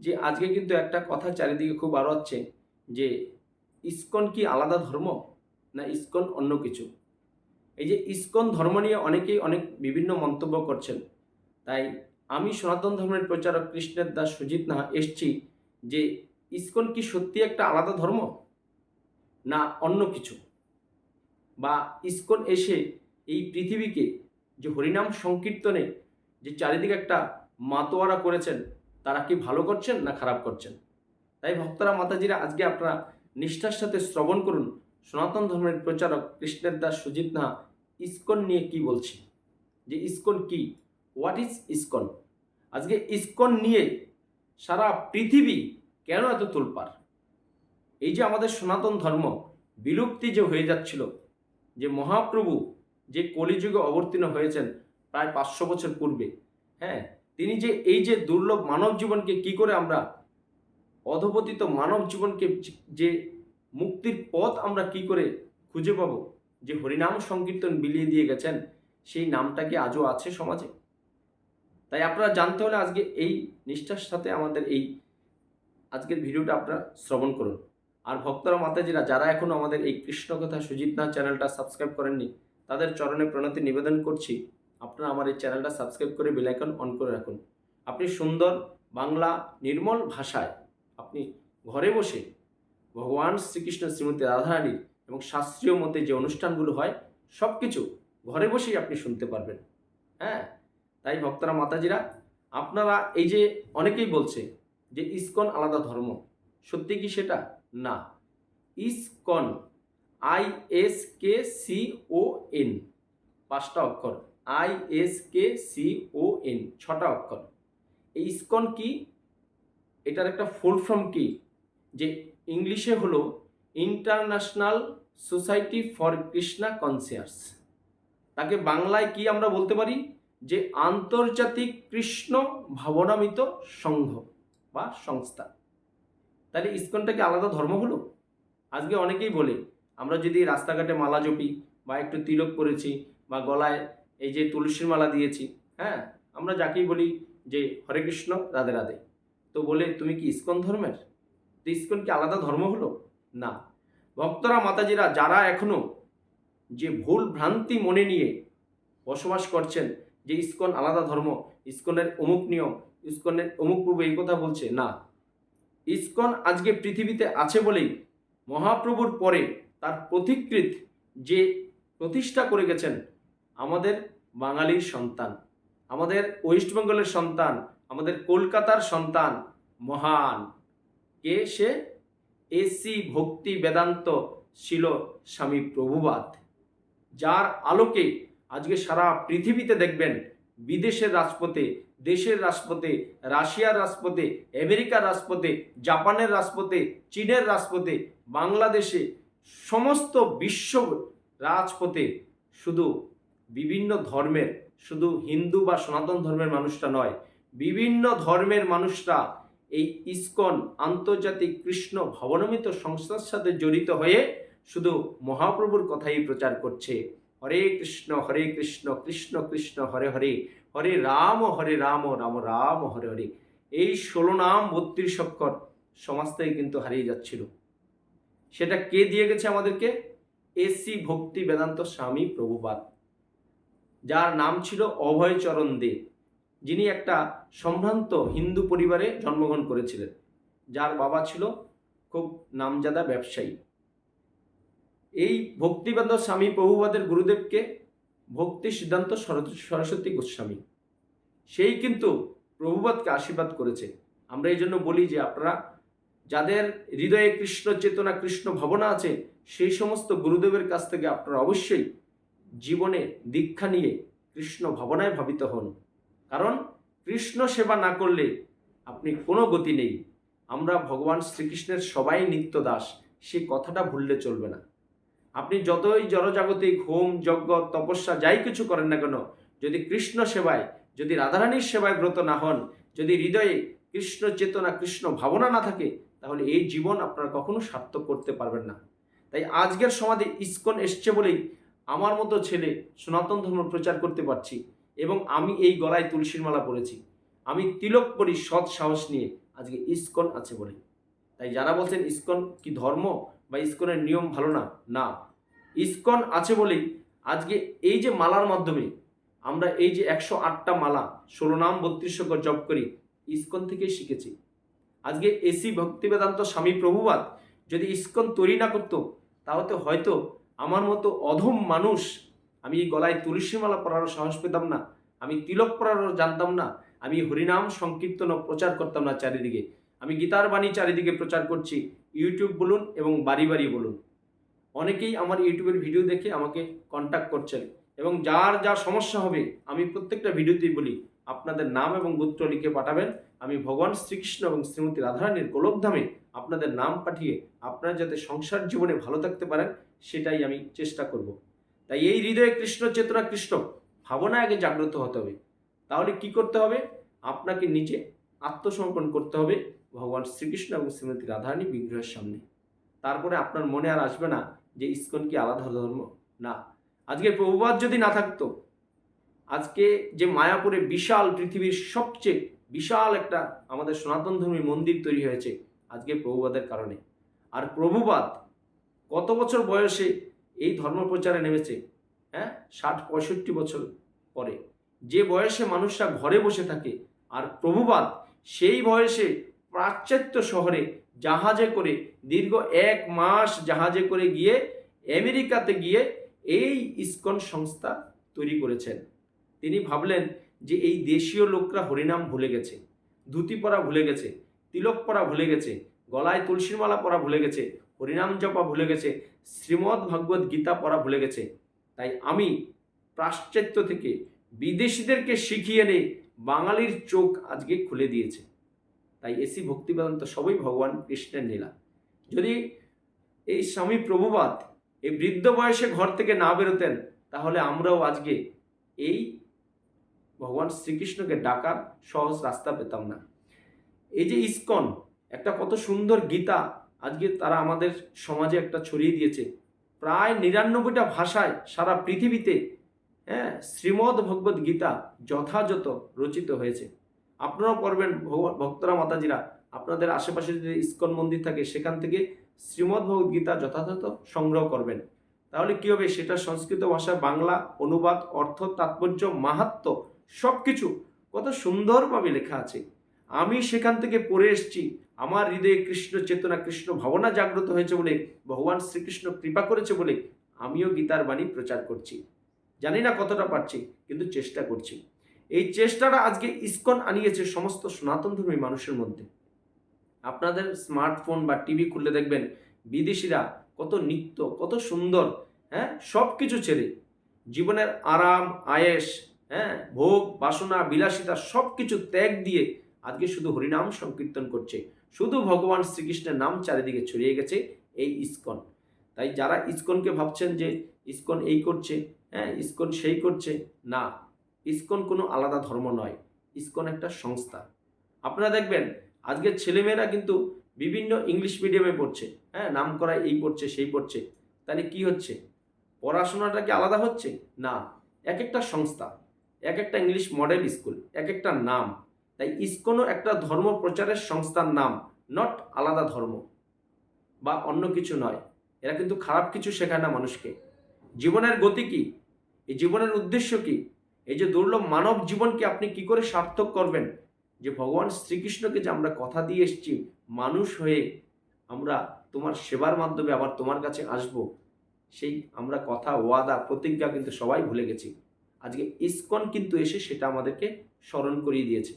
যে আজকে কিন্তু একটা কথা চারিদিকে খুব আরও হচ্ছে যে ইস্কন কি আলাদা ধর্ম না ইস্কন অন্য কিছু? এই যে ইস্কন ধর্ম নিয়ে অনেকেই অনেক বিভিন্ন মন্তব্য করছেন। তাই আমি সনাতন ধর্মের প্রচারক কৃষ্ণের দাস সুজিত নাহা এসছি যে ইস্কন কি সত্যি একটা আলাদা ধর্ম না অন্য কিছু? বা ইস্কন এসে এই পৃথিবীকে যে হরিনাম সংকীর্তনে যে চারিদিকে একটা মাতোয়ারা করেছেন তারা কি ভালো করছেন না খারাপ করছেন? তাই ভক্তরা মাতাজিরা আজকে আপনারা নিষ্ঠার সাথে শ্রবণ করুন। সনাতন ধর্মের প্রচারক কৃষ্ণের দাস সুজিত না ইস্কন নিয়ে কি বলছি? যে ইস্কন কি? What is ISKCON? আজকে ইস্কন নিয়ে সারা পৃথিবী কেন এত তোলপার এই যে আমাদের সনাতন ধর্ম বিলুপ্তি যে হয়ে যাচ্ছিল, যে মহাপ্রভু যে কলিযুগে অবতীর্ণ হয়েছেন প্রায় পাঁচশো বছর পূর্বে হ্যাঁ? তিনি যে এই যে দুর্লভ মানব জীবনকে কি করে আমরা অধপতিত মানব জীবনকে যে মুক্তির পথ আমরা কি করে খুঁজে পাবো? যে হরিনাম সংকীর্তন বিলিয়ে দিয়ে গেছেন, সেই নামটা কি আজও আছে সমাজে? তাই আপনারা জানতে হলে আজকে এই নিষ্ঠার সাথে আমাদের এই আজকের ভিডিওটা আপনারা শ্রবণ করুন। আর ভক্তরা, মাতাজিরা, যারা এখনও আমাদের এই কৃষ্ণকথা সুজিত নাথ চ্যানেলটা সাবস্ক্রাইব করেননি, তাদের চরণে প্রণতি নিবেদন করছি। আপনারা আমার এই চ্যানেলটা সাবস্ক্রাইব করে বেলাইকন অন করে রাখুন। আপনি সুন্দর বাংলা নির্মল ভাষায় আপনি ঘরে বসে ভগবান শ্রীকৃষ্ণ শ্রীমতী রাধারানীর এবং শাস্ত্রীয় মতে যে অনুষ্ঠানগুলো হয় সব কিছু ঘরে বসেই আপনি শুনতে পারবেন। হ্যাঁ তাই ভক্তরা, মাতাজিরা, আপনারা এই যে অনেকেই বলছে যে ইসকন আলাদা ধর্ম, সত্যি কি সেটা? না। ISKCON, I S K C O N, পাঁচটা অক্ষর। I S K C O N ছটা অক্ষর। এই ইসকন কি? এটার একটা ফুল ফর্ম কি? যে ইংলিশে হলো international society for Krishna conscious তাকে বাংলায় কি আমরা বলতে পারি? যে আন্তর্জাতিক কৃষ্ণ ভাবনামিত সংঘ বা সংস্থা। তাহলে ইসকনটা কি আলাদা ধর্ম হলো? আজকে অনেকেই বলে, আমরা যদি রাস্তাঘাটে মালা জপি বা একটু তিলক করেছি বা গলায় এই যে তুলসীর মালা দিয়েছি হ্যাঁ? আমরা যাকেই বলি যে হরে কৃষ্ণ, রাধে রাধে। তো বলে, তুমি কি ইস্কন ধর্মের? তো ইস্কন কি আলাদা ধর্ম হলো? না। ভক্তরা, মাতাজিরা, যারা এখনও যে ভুল ভ্রান্তি মনে নিয়ে বসবাস করছেন, যে ইস্কন আলাদা ধর্ম, ইস্কনের অমুক নিয়ম, ইস্কনের অমুক প্রভু এই কথা বলছে, না। ইস্কন আজকে পৃথিবীতে আছে বলেই মহাপ্রভুর পরে তার প্রতিকৃত যে প্রতিষ্ঠা করে গেছেন আমাদের বাঙালির সন্তান, আমাদের ওয়েস্ট বেঙ্গলের সন্তান, আমাদের কলকাতার সন্তান মহান। কে সে? এসি ভক্তি বেদান্ত ছিল স্বামী প্রভুবাদ, যার আলোকে আজকে সারা পৃথিবীতে দেখবেন বিদেশের রাজপথে, দেশের রাজপথে, রাশিয়ার রাজপথে, আমেরিকার রাজপথে, জাপানের রাজপথে, চীনের রাজপথে, বাংলাদেশে সমস্ত বিশ্ব রাজপথে শুধু বিভিন্ন ধর্মের, শুধু হিন্দু বা সনাতন ধর্মের মানুষরা নয়, বিভিন্ন ধর্মের মানুষরা এই ইসকন আন্তর্জাতিক কৃষ্ণ ভবনমিত সংস্থার সাথে জড়িত হয়ে শুধু মহাপ্রভুর কথাই প্রচার করছে। হরে কৃষ্ণ হরে কৃষ্ণ কৃষ্ণ কৃষ্ণ, হরে হরে হরে রাম হরে রাম রাম রাম, হরে হরে। এই ষোলো নাম বত্রিশ অক্ষর সমাজটাই কিন্তু হারিয়ে যাচ্ছিল। সেটা কে দিয়ে গেছে আমাদেরকে? এসি ভক্তি বেদান্ত স্বামী প্রভুপাদ। যার নাম ছিল অভয়চরণ দে। যিনি একটা সম্ভ্রান্ত হিন্দু পরিবারে জন্মগ্রহণ করেছিলেন, যার বাবা ছিল খুব নামজাদা ব্যবসায়ী। এই ভক্তিবেদান্ত স্বামী প্রভুবাদের গুরুদেবকে ভক্তি সিদ্ধান্ত সরস্বতী গোস্বামী। সেই কিন্তু প্রভুবাদকে আশীর্বাদ করেছে। আমরা এই জন্য বলি যে আপনারা যাদের হৃদয়ে কৃষ্ণ চেতনা, কৃষ্ণ ভাবনা আছে, সেই সমস্ত গুরুদেবের কাছ থেকে আপনারা অবশ্যই জীবনে দীক্ষা নিয়ে কৃষ্ণ ভাবনায় ভাবিত হন। কারণ কৃষ্ণ সেবা না করলে আপনি কোনো গতি নেই। আমরা ভগবান শ্রীকৃষ্ণের সবাই নিত্য দাস সেই কথাটা ভুললে চলবে না। আপনি যতই জড়জাগতিক, হোম, যজ্ঞ, তপস্যা যাই কিছু করেন না কেন, যদি কৃষ্ণ সেবায়, যদি রাধারানীর সেবায় ব্রত না হন, যদি হৃদয়ে কৃষ্ণ চেতনা, কৃষ্ণ ভাবনা না থাকে, তাহলে এই জীবন আপনারা কখনো সার্থক করতে পারবেন না। তাই আজকের সমাজে ইস্কন এসছে বলেই আমার মতো ছেলে সনাতন ধর্ম প্রচার করতে পারছি এবং আমি এই গলায় তুলসীর মালা পরেছি। আমি তিলক পরি সৎ সাহস নিয়ে। আজকে ইস্কন আছে বলে। তাই যারা বলছেন ইস্কন কি ধর্ম বা ইস্কনের নিয়ম ভালো না? না। ইস্কন আছে বলেই আজকে এই যে মালার মাধ্যমে আমরা এই যে একশো আটটা মালা, ষোলো নাম, বত্রিশ জপ করি, ইস্কন থেকেই শিখেছি। আজকে এসি ভক্তিবেদান্ত স্বামী প্রভুবাদ যদি ইস্কন তৈরি না করতো, তাহলে হয়তো আমার মতো অধম মানুষ, আমি এই গলায় তুলসী মালা পরারও সাহস পেতাম না, আমি তিলক পরারও জানতাম না, আমি হরিনাম সংকীর্তন প্রচার করতাম না চারিদিকে। আমি গীতার বাণী চারিদিকে প্রচার করছি, ইউটিউব বলুন এবং বাড়ি বাড়ি বলুন। অনেকেই আমার ইউটিউবের ভিডিও দেখে আমাকে কন্ট্যাক্ট করছেন এবং যার যা সমস্যা হবে, আমি প্রত্যেকটা ভিডিওতেই বলি, আপনাদের নাম এবং গোত্র লিখে পাঠাবেন। আমি ভগবান শ্রীকৃষ্ণ এবং শ্রীমতী রাধারানীর গোলকধামে আপনাদের নাম পাঠিয়ে আপনারা যাতে সংসার জীবনে ভালো থাকতে পারেন, সেটাই আমি চেষ্টা করব। তাই এই হৃদয়ে কৃষ্ণ চেতনা কৃষ্ণ, ভাবনা আগে জাগ্রত হতে হবে। তাহলে কি করতে হবে? আপনাকে নিজে আত্মসমর্পণ করতে হবে ভগবান শ্রীকৃষ্ণ এবং শ্রীমতী রাধারানী বিগ্রহের সামনে। তারপরে আপনার মনে আর আসবে না যে ইস্কন কি আলাদা ধর্ম? না। আজকে প্রভুবাদ যদি না থাকতো, আজকে যে মায়াপুরে বিশাল পৃথিবীর সবচেয়ে বিশাল একটা আমাদের সনাতন ধর্মী মন্দির তৈরি হয়েছে আজকে প্রভুবাদের কারণে। আর প্রভুবাদ কত বছর বয়সে এই ধর্ম প্রচারে নেমেছে? হ্যাঁ? ষাট, পঁয়ষট্টি বছর পরে। যে বয়সে মানুষরা ঘরে বসে থাকে, আর প্রভুবাদ সেই বয়সে পাশ্চাত্য শহরে জাহাজে করে দীর্ঘ এক মাস জাহাজে করে গিয়ে আমেরিকাতে গিয়ে এই ইস্কন সংস্থা তৈরি করেছেন। তিনি ভাবলেন যে এই দেশীয় লোকরা হরিনাম ভুলে গেছে, ধুতি পরা ভুলে গেছে, তিলক পরা ভুলে গেছে, গলায় তুলসীর মালা পরা ভুলে গেছে, হরিনাম জপা ভুলে গেছে, শ্রীমদ্ ভগবত গীতা পড়া ভুলে গেছে। তাই আমি পাশ্চাত্য থেকে বিদেশিদেরকে শিখিয়ে এনে বাঙালির চোখ আজকে খুলে দিয়েছে। তাই এসি ভক্তিবেদান্ত সবই ভগবান কৃষ্ণের নীলা যদি এই স্বামী প্রভুবাদ এই বৃদ্ধ বয়সে ঘর থেকে না বেরোতেন, তাহলে আমরাও আজকে এই ভগবান শ্রীকৃষ্ণকে ডাকার সহজ রাস্তা পেতাম না। এই যে ইস্কন, একটা কত সুন্দর গীতা আজকে তারা আমাদের সমাজে একটা ছড়িয়ে দিয়েছে। প্রায় নিরানব্বইটা ভাষায় সারা পৃথিবীতে হ্যাঁ শ্রীমদ্ ভগবত গীতা যথাযথ রচিত হয়েছে। আপনারাও ভগবান, ভক্তরা, মাতাজিরা। আপনাদের আশেপাশে যদি ইস্কন মন্দির থাকে, সেখান থেকে শ্রীমদ্ ভগবত গীতা যথাযথ সংগ্রহ করবেন। তাহলে কি হবে? সেটা সংস্কৃত ভাষা বাংলা অনুবাদ, অর্থ, তাৎপর্য মাহাত্ম সব কিছু কত সুন্দরভাবে লেখা আছে। আমি সেখান থেকে পড়ে এসেছি। আমার হৃদয়ে কৃষ্ণ চেতনা, কৃষ্ণ ভাবনা জাগ্রত হয়েছে বলে, ভগবান শ্রীকৃষ্ণ কৃপা করেছে বলে আমিও গীতার বাণী প্রচার করছি। জানি না কতটা পারছি, কিন্তু চেষ্টা করছি। এই চেষ্টাটা আজকে ইস্কন আনিয়েছে সমস্ত সনাতন ধর্মী মানুষের মধ্যে। আপনাদের স্মার্টফোন বা টিভি খুললে দেখবেন, বিদেশিরা কত নিত্য, কত সুন্দর হ্যাঁ? সব কিছু ছেড়ে। জীবনের আরাম আয়েস হ্যাঁ ভোগ, বাসনা, বিলাসিতা সব কিছু ত্যাগ দিয়ে আজকে শুধু হরিনাম সংকীর্তন করছে। শুধু ভগবান শ্রীকৃষ্ণের নাম চারিদিকে ছড়িয়ে গেছে এই ইস্কন। তাই যারা ইস্কনকে ভাবছেন যে ইস্কন এই করছে হ্যাঁ ইস্কন সেই করছে, না, ইস্কন কোনো আলাদা ধর্ম নয়, ইস্কন একটা সংস্থা। আপনারা দেখবেন, আজকের ছেলেমেয়েরা কিন্তু বিভিন্ন ইংলিশ মিডিয়ামে পড়ছে হ্যাঁ নাম করা এই পড়ছে, সেই পড়ছে। তাহলে কি হচ্ছে? পড়াশোনাটা কি আলাদা হচ্ছে? না, এক একটা সংস্থা। এক একটা ইংলিশ মডেল স্কুল, এক একটা নাম। তাই ইস্কনও একটা ধর্ম প্রচারের সংস্থার নাম, নট আলাদা ধর্ম বা অন্য কিছু নয়। এরা কিন্তু খারাপ কিছু শেখায় না মানুষকে। জীবনের গতি কি? এই জীবনের উদ্দেশ্য কি? এই যে দুর্লভ মানব জীবনকে আপনি কি করে সার্থক করবেন? যে ভগবান শ্রীকৃষ্ণকে যে আমরা কথা দিয়ে এসেছি, মানুষ হয়ে আমরা তোমার সেবার মাধ্যমে আবার তোমার কাছে আসব, সেই আমরা কথা, ওয়াদা, প্রতিজ্ঞা কিন্তু সবাই ভুলে গেছি। আজকে ইস্কন কিন্তু এসে সেটা আমাদেরকে স্মরণ করিয়ে দিয়েছে।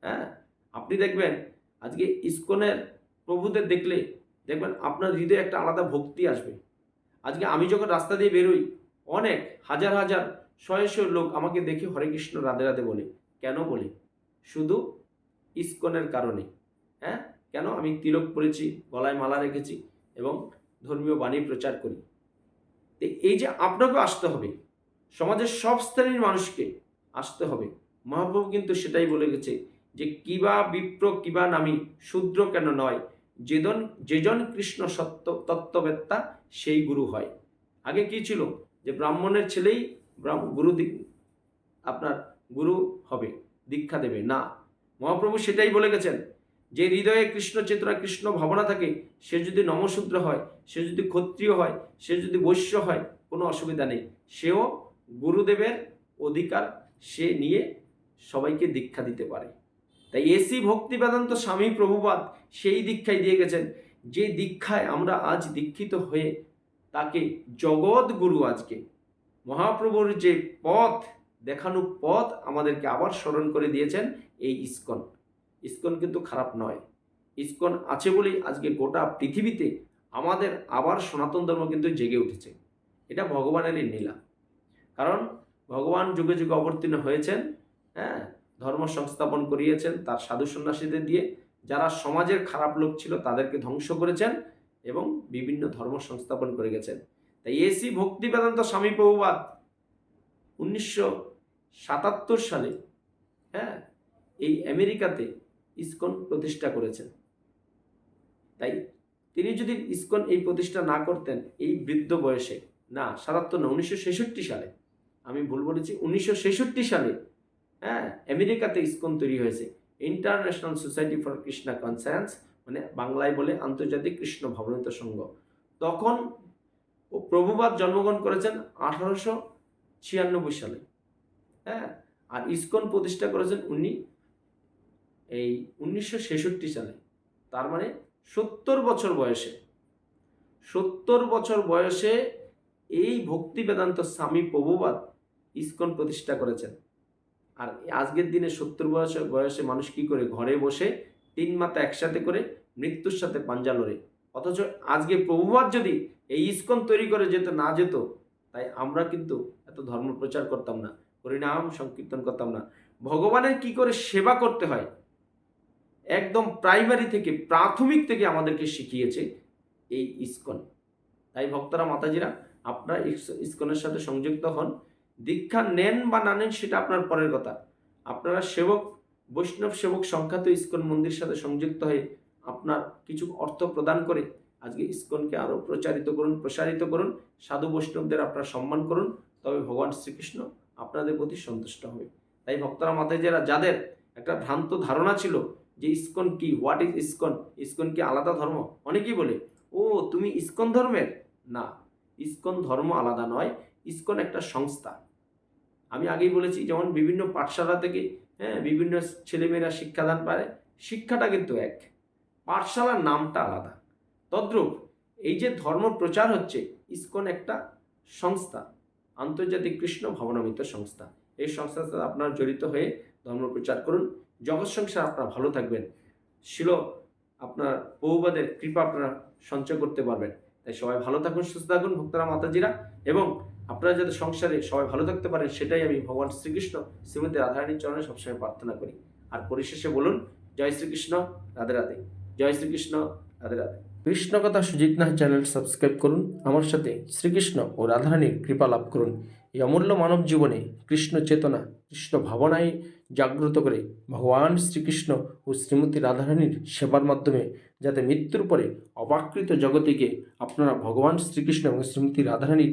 হ্যাঁ? আপনি দেখবেন আজকে ইস্কনের প্রভুদের দেখলে দেখবেন আপনার হৃদয়ে একটা আলাদা ভক্তি আসবে। আজকে আমি যখন রাস্তা দিয়ে বেরোই, অনেক, হাজার হাজার, শয়ে শয়ে লোক আমাকে দেখে হরে কৃষ্ণ রাধে রাধে বলে। কেন বলে? শুধু ইস্কনের কারণে। হ্যাঁ? কেন? আমি তিলক পরেছি, গলায় মালা রেখেছি এবং ধর্মীয় বাণী প্রচার করি। এই যে আপনাকেও আসতে হবে। সমাজের সব শ্রেণির মানুষকে আসতে হবে। মহাপ্রভু কিন্তু সেটাই বলে গেছে যে, কিবা বিপ্র, কিবা নামি, শূদ্র কেন নয়? যেজন যেজন কৃষ্ণ সত্য, তত্ত্ববেত্তা, সেই গুরু হয়। আগে কি ছিল? যে, ব্রাহ্মণের ছেলেই গুরু আপনার গুরু হবে, দীক্ষা দেবে। না। মহাপ্রভু সেটাই বলে গেছেন যে, হৃদয়ে কৃষ্ণ চেতনা, কৃষ্ণ ভাবনা থাকে, সে যদি নমশূদ্র হয়, সে যদি ক্ষত্রিয় হয়, সে যদি বৈশ্য হয়, কোনো অসুবিধা নেই। সেও গুরুদেবের অধিকার সে নিয়ে সবাইকে দীক্ষা দিতে পারে। তাই এসি ভক্তি বেদান্ত স্বামী প্রভুপাদ সেই দীক্ষায় দিয়ে গেছেন যে দীক্ষায় আমরা আজ দীক্ষিত হয়ে তাকে জগৎ গুরু আজকে, মহাপ্রভুর যে পথ, দেখানো পথ আমাদেরকে আবার স্মরণ করে দিয়েছেন এই ইস্কন। ইস্কন কিন্তু খারাপ নয়। ইস্কন আছে বলেই আজকে গোটা পৃথিবীতে আমাদের আবার সনাতন ধর্ম কিন্তু জেগে উঠেছে। এটা ভগবানেরই নীলা কারণ ভগবান যুগে যুগে অবতীর্ণ হয়েছেন হ্যাঁ ধর্ম সংস্থাপন করিয়েছেন, তার সাধু সন্ন্যাসীদের দিয়ে যারা সমাজের খারাপ লোক ছিল তাদেরকে ধ্বংস করেছেন এবং বিভিন্ন ধর্ম সংস্থাপন করে গেছেন। তাই এসি ভক্তি বেদান্ত স্বামী প্রভুবাদ উনিশশো সাতাত্তর সালে হ্যাঁ এই আমেরিকাতে ইসকন প্রতিষ্ঠা করেছেন। তাই তিনি যদি ইসকন এই প্রতিষ্ঠা না করতেন, এই বৃদ্ধ বয়সে, না, সাতাত্তর না, উনিশশো ছেষট্টি সালে আমি ভুল বলেছি, উনিশশো ছেষট্টি সালে হ্যাঁ আমেরিকাতে ইসকন তৈরি হয়েছে। International society for Krishna conscience মানে বাংলায় বলে আন্তর্জাতিক কৃষ্ণ ভবনিত সংঘ। তখন ও প্রভুবাদ জন্মগ্রহণ করেছেন আঠারোশো ছিয়ানব্বই সালে হ্যাঁ আর ইসকন প্রতিষ্ঠা করেছেন উনি এই উনিশশো ছেষট্টি সালে, তার মানে সত্তর বছর বয়সে। সত্তর বছর বয়সে এই ভক্তি বেদান্ত স্বামী প্রভুবাদ ইসকন প্রতিষ্ঠা করেছেন। আর আজকের দিনে সত্তর বয়সে বয়সে মানুষ কি করে ঘরে বসে তিন মাথা একসাথে করে মৃত্যুর সাথে পাঞ্জা লড়ে? অথচ আজকে প্রভুবাদ যদি এই ইস্কন তৈরি করে যেত, না যেত, তাই আমরা কিন্তু এত ধর্ম প্রচার করতাম না, হরিনাম সংকীর্তন করতাম না। ভগবানের কি করে সেবা করতে হয়? একদম প্রাইমারি থেকে, প্রাথমিক থেকে আমাদেরকে শিখিয়েছে এই ইস্কন। তাই ভক্তরা, মাতাজিরা, আপনারা ইস- ইস্কনের সাথে সংযুক্ত হন। দীক্ষা নেন বা না নেন সেটা আপনার পরের কথা। আপনারা সেবক, বৈষ্ণব সেবক সংখ্যাত ইস্কন মন্দির সাথে সংযুক্ত হয়ে আপনার কিছু অর্থ প্রদান করে আজকে ইস্কনকে আরও প্রচারিত করুন, প্রসারিত করুন, সাধু বৈষ্ণবদের আপনারা সম্মান করুন, তবে ভগবান শ্রীকৃষ্ণ আপনাদের প্রতি সন্তুষ্ট হবে। তাই ভক্তরা মাথায় যারা, যাদের একটা ভ্রান্ত ধারণা ছিল যে ইস্কন কি হোয়াট ইজ ইস্কন? ইস্কন কি আলাদা ধর্ম? অনেকেই বলে, ও, তুমি ইস্কন ধর্মের? না, ইস্কন ধর্ম আলাদা নয় ইস্কন একটা সংস্থা। আমি আগেই বলেছি, যেমন বিভিন্ন পাঠশালা থেকে হ্যাঁ বিভিন্ন ছেলেমেয়েরা শিক্ষাদান পায়, শিক্ষাটা কিন্তু এক। পাঠশালার নামটা আলাদা। তদ্রূপ এই যে ধর্ম প্রচার হচ্ছে ইস্কন একটা সংস্থা, আন্তর্জাতিক কৃষ্ণ ভবনামিত সংস্থা। এই সংস্থার সাথে আপনার জড়িত হয়ে ধর্ম প্রচার করুন। জগৎ সংসার আপনারা ভালো থাকবেন। ছিল আপনার বহুবাদের কৃপা আপনারা সঞ্চয় করতে পারবেন। তাই সবাই ভালো থাকুন, সুস্থ থাকুন, ভক্তরা মাতাজিরা। এবং আপনারা যাতে সংসারে সবাই ভালো থাকতে পারেন, সেটাই আমি ভগবান শ্রীকৃষ্ণ শ্রীমতী রাধারানীর চরণে সবসময় প্রার্থনা করি। আর পরিশেষে বলুন, জয় শ্রীকৃষ্ণ, রাধে রাধে। জয় শ্রীকৃষ্ণ, রাধে রাধে। কৃষ্ণ কথা সুজিত নাহ চ্যানেল সাবস্ক্রাইব করুন, আমার সাথে শ্রীকৃষ্ণ ও রাধারানীর কৃপা লাভ করুন। এই অমূল্য মানব জীবনে কৃষ্ণ চেতনা, কৃষ্ণ ভাবনায় জাগ্রত করে ভগবান শ্রীকৃষ্ণ ও শ্রীমতী রাধারানীর সেবার মাধ্যমে যাতে মৃত্যুর পরে অবাকৃত জগতিকে আপনারা ভগবান শ্রীকৃষ্ণ এবং শ্রীমতী রাধারানীর